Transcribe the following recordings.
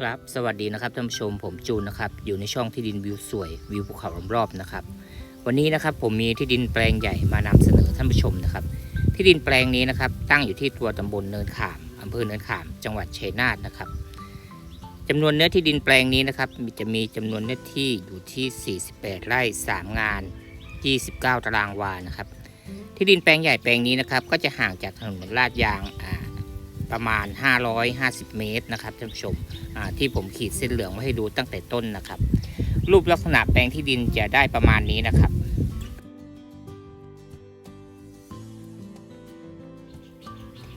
ครับสวัสดีนะครับท่านผู้ชมผมจูนนะครับอยู่ในช่องที่ดินวิวสวยวิวภูเขาล้อมรอบนะครับ วันนี้นะครับผมมีที่ดินแปลงใหญ่มานำเสนอท่านผู้ชมนะครับ ที่ดินแปลงนี้นะครับ ตั้งอยู่ที่ตัวตำบลเนินขามอำเภอเนินขาม จังหวัดชัยนาทนะครับจำนวนเนื้อที่ดินแปลงนี้นะครับจะมีจำนวนเนื้อที่อยู่ที่ 48 ไร่ 3 งาน 29 ตารางวานะครับ ที่ดินแปลงใหญ่แปลงนี้นะครับ ก็จะห่างจากถนนลาดยางอ่า ประมาณ 550 เมตรนะครับท่านผู้ชมที่ผมขีดเส้นเหลืองไว้ให้ดูตั้งแต่ต้นนะครับ รูปลักษณะแปลงที่ดินจะได้ประมาณนี้นะครับ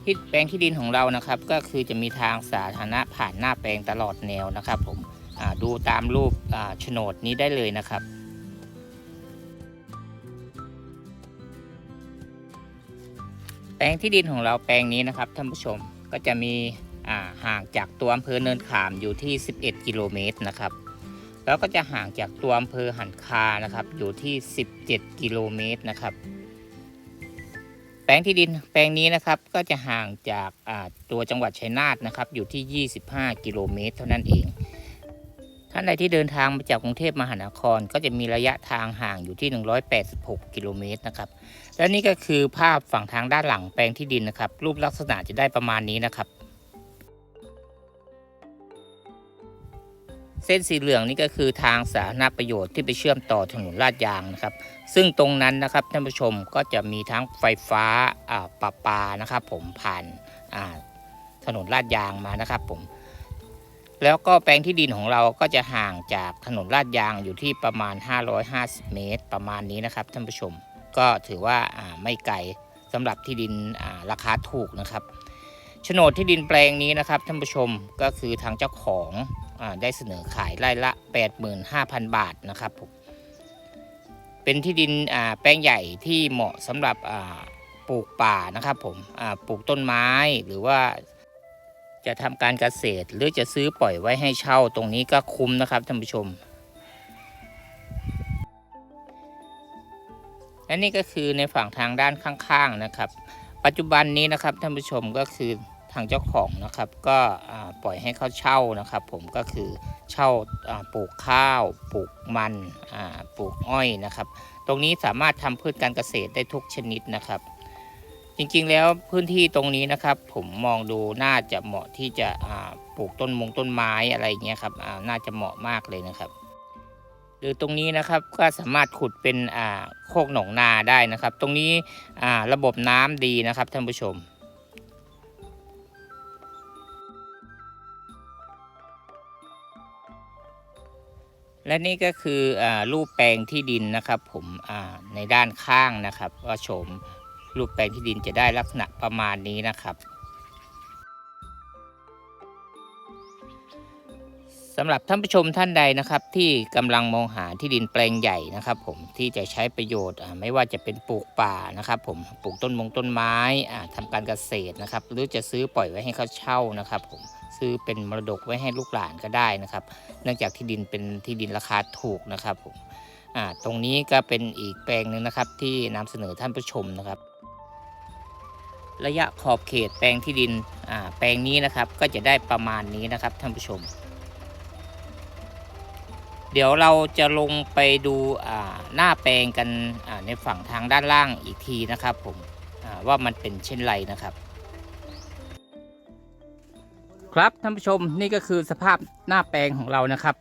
ที่แปลงที่ดินของเรานะครับ ก็คือจะมีทางสาธารณะผ่านหน้าแปลงตลอดแนวนะครับ ผมดูตามรูปโฉนดนี้ได้เลยนะครับแปลงที่ดินของเราแปลงนี้นะครับท่านผู้ชม ก็จะมีห่างจากตัวอำเภอเนินขามอยู่ที่ 11 กิโลเมตรนะครับ แล้วก็จะห่างจากตัวอำเภอหันคานะครับอยู่ที่ 17 กิโลเมตรนะครับ แปลงที่ดินแปลงนี้นะครับก็จะห่างจากตัวจังหวัดชัยนาทนะครับอยู่ที่ 25 กิโลเมตร เท่านั้นเองานใดที่เดินทางมาจากกรุงเทพมหานคร ก็จะมีระยะทางห่างอยู่ที่ 186 กิโลเมตรนะครับ และนี่ก็คือภาพฝั่งทางด้านหลังแปลงที่ดินนะครับ รูปลักษณะจะได้ประมาณนี้นะครับ เส้นสีเหลืองนี่ก็คือทางสาธารณประโยชน์ที่ไปเชื่อมต่อถนนลาดยางนะครับ ซึ่งตรงนั้นนะครับท่านผู้ชมก็จะมีทั้งไฟฟ้าอ่าประปานะครับ ผมผ่านอ่าถนนลาดยางมานะครับผม แล้วก็แปลงที่ดินของเราก็จะห่างจากถนนลาดยางอยู่ที่ประมาณ 550 เมตร ประมาณนี้นะครับท่านผู้ชม ก็ถือว่าไม่ไกลสำหรับที่ดินราคาถูกนะครับโฉนดที่ดินแปลงนี้นะครับท่านผู้ชมก็คือทางเจ้าของอได้เสนอขายไร่ละ 85,000 บาทนะครับผมเป็นที่ดินแปลงใหญ่ที่เหมาะสำหรับปลูกป่านะครับผมปลูกต้นไม้หรือว่า จะทำการเกษตรหรือจะซื้อปล่อยไว้ให้เช่าตรงนี้ก็คุ้มนะครับท่านผู้ชมและนี่ก็คือในฝั่งทางด้านข้างๆนะครับ ปัจจุบันนี้นะครับท่านผู้ชมก็คือทางเจ้าของนะครับ ก็ปล่อยให้เขาเช่านะครับ ผมก็คือเช่าปลูกข้าว ปลูกมันปลูกอ้อยนะครับ ตรงนี้สามารถทำพืชการเกษตรได้ทุกชนิดนะครับ จริงๆแล้วพื้นที่ตรงนี้นะครับ ผมมองดูน่าจะเหมาะที่จะปลูกต้นมงต้นไม้อะไรเงี้ยครับน่าจะเหมาะมากเลยนะครับ หรือตรงนี้นะครับก็สามารถขุดเป็นโคกหนองนาได้นะครับ ตรงนี้ระบบน้ำดีนะครับท่านผู้ชมและนี่ก็คืออรูปแปลงที่ดินนะครับ ผมในด้านข้างนะครับ ว่าโฉม รูปแปลงที่ดินจะได้ลักษณะประมาณนี้นะครับสำหรับท่านผู้ชมท่านใดนะครับ ที่กำลังมองหาที่ดินแปลงใหญ่นะครับ ผมที่จะใช้ประโยชน์ไม่ว่าจะเป็นปลูกป่านะครับ ผมปลูกต้นมงต้นไม้อาทำการเกษตรนะครับ หรือจะซื้อปล่อยไว้ให้เขาเช่านะครับ ผมซื้อเป็นมรดกไว้ให้ลูกหลานก็ได้นะครับ เนื่องจากที่ดินเป็นที่ดินราคาถูกนะครับผมตรงนี้ก็เป็นอีกแปลงหนึ่งนะครับที่นำเสนอท่านผู้ชมนะครับ ระยะขอบเขตแปลงที่ดินแปลงนี้นะครับก็จะได้ประมาณนี้นะครับท่านผู้ชม เดี๋ยวเราจะลงไปดูหน้าแปลงกันในฝั่งทางด้านล่างอีกทีนะครับผมว่ามันเป็นเช่นไรนะครับ ครับท่านผู้ชมนี่ก็คือสภาพหน้าแปลงของเรานะครับ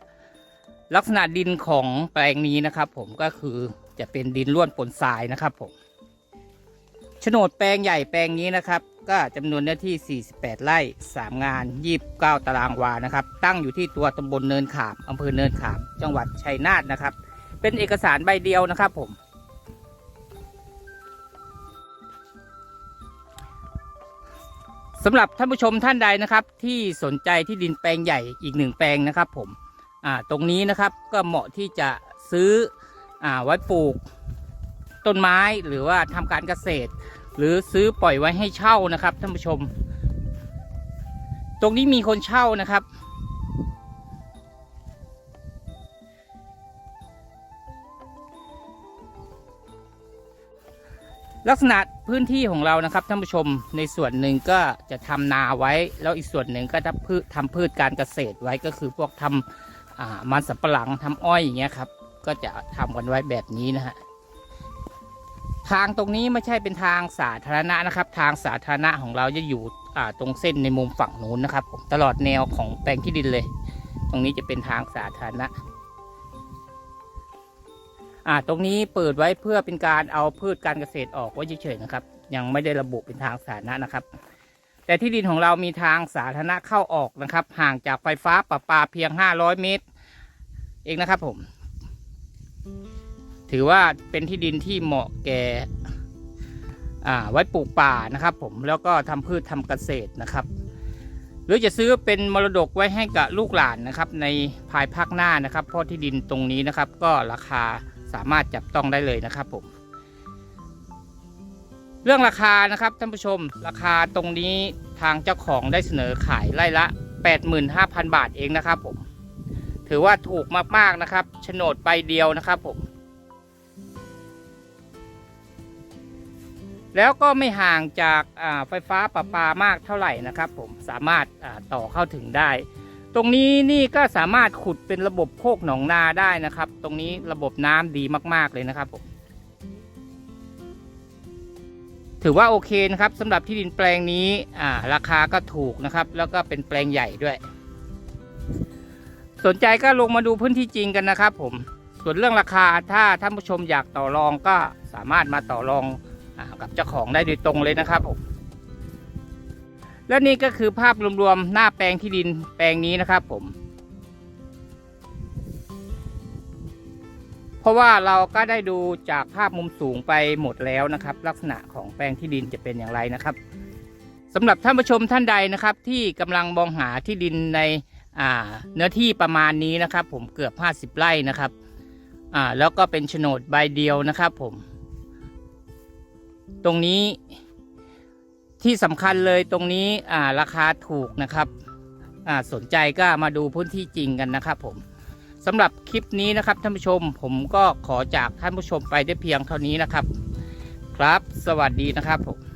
ลักษณะดินของแปลงนี้นะครับ ผมก็คือจะเป็นดินร่วนปนทรายนะครับผม โฉนดแปลงใหญ่แปลงนี้นะครับ ก็จำนวนเนื้อที่ 48 ไร่ 3 งาน 29 ตารางวานะครับ ตั้งอยู่ที่ตัวตำบลเนินขามอำเภอเนินขาม จังหวัดชัยนาทนะครับ เป็นเอกสารใบเดียวนะครับผม สำหรับท่านผู้ชมท่านใดนะครับ ที่สนใจที่ดินแปลงใหญ่อีกหนึ่งแปลงนะครับผมตรงนี้นะครับก็เหมาะที่จะซื้ออไว้ปลูก ต้นไม้หรือว่าทำการเกษตร หรือซื้อปล่อยไว้ให้เช่านะครับท่านผู้ชม ตรงนี้มีคนเช่านะครับ ลักษณะพื้นที่ของเรานะครับท่านผู้ชมในส่วนหนึ่งก็จะทำนาไว้ แล้วอีกส่วนหนึ่งก็จะพืชทำพืชการเกษตรไว้ก็คือพวกทำอ่ามันสำปะหลังทำอ้อยอย่างเงี้ยครับ ก็จะทำกันไว้แบบนี้นะฮะ ทางตรงนี้ไม่ใช่เป็นทางสาธารณะนะครับ ทางสาธารณะของเราจะอยู่ตรงเส้นในมุมฝั่งนู้นนะครับ ตลอดแนวของแปลงที่ดินเลย ตรงนี้จะเป็นทางสาธารณะอ่าตรงนี้เปิดไว้เพื่อเป็นการเอาพืชการเกษตรออกไว้เฉยๆนะครับ ยังไม่ได้ระบุเป็นทางสาธารณะนะครับ แต่ที่ดินของเรามีทางสาธารณะเข้าออกนะครับ ห่างจากไฟฟ้าประปาเพียง 500 เมตร เองนะครับผม ถือว่าเป็นที่ดินที่เหมาะแก่ไว้ปลูกป่านะครับ ผมแล้วก็ทำพืชทำเกษตรนะครับ หรือจะซื้อเป็นมรดกไว้ให้กับลูกหลานนะครับ ในภายภาคหน้านะครับ เพราะที่ดินตรงนี้นะครับ ก็ราคาสามารถจับต้องได้เลยนะครับผมเรื่องราคานะครับท่านผู้ชมราคาตรงนี้ทางเจ้าของได้เสนอขายไร่ละ 85,000 บาทเองนะครับผมถือว่าถูกมากๆนะครับโฉนดใบเดียวนะครับผม แล้วก็ไม่ห่างจากไฟฟ้าประปามากเท่าไหร่นะครับผมสามารถต่อเข้าถึงได้ ตรงนี้นี่ก็สามารถขุดเป็นระบบโคกหนองนาได้นะครับ ตรงนี้ระบบน้ำดีมาก ๆ เลยนะครับผมถือว่าโอเคนะครับสำหรับที่ดินแปลงนี้อ่าราคาก็ถูกนะครับ แล้วก็เป็นแปลงใหญ่ด้วย สนใจก็ลงมาดูพื้นที่จริงกันนะครับผมส่วนเรื่องราคาถ้าท่านผู้ชมอยากต่อรองก็สามารถมาต่อรอง กับเจ้าของได้โดยตรงเลยนะครับผมและนี่ก็คือภาพรวมๆหน้าแปลงที่ดินแปลงนี้นะครับผม เพราะว่าเราก็ได้ดูจากภาพมุมสูงไปหมดแล้วนะครับ ลักษณะของแปลงที่ดินจะเป็นอย่างไรนะครับสำหรับท่านผู้ชมท่านใดนะครับ ที่กำลังมองหาที่ดินในเนื้อที่ประมาณนี้นะครับ ผมเกือบ 50 ไร่นะครับแล้วก็เป็นโฉนดใบเดียวนะครับผม ตรงนี้ที่สำคัญเลยตรงนี้อ่าราคาถูกนะครับอ่าสนใจก็มาดูพื้นที่จริงกันนะครับผมสำหรับคลิปนี้นะครับท่านผู้ชมผมก็ขอจากท่านผู้ชมไปได้เพียงเท่านี้นะครับ ครับ สวัสดีนะครับผม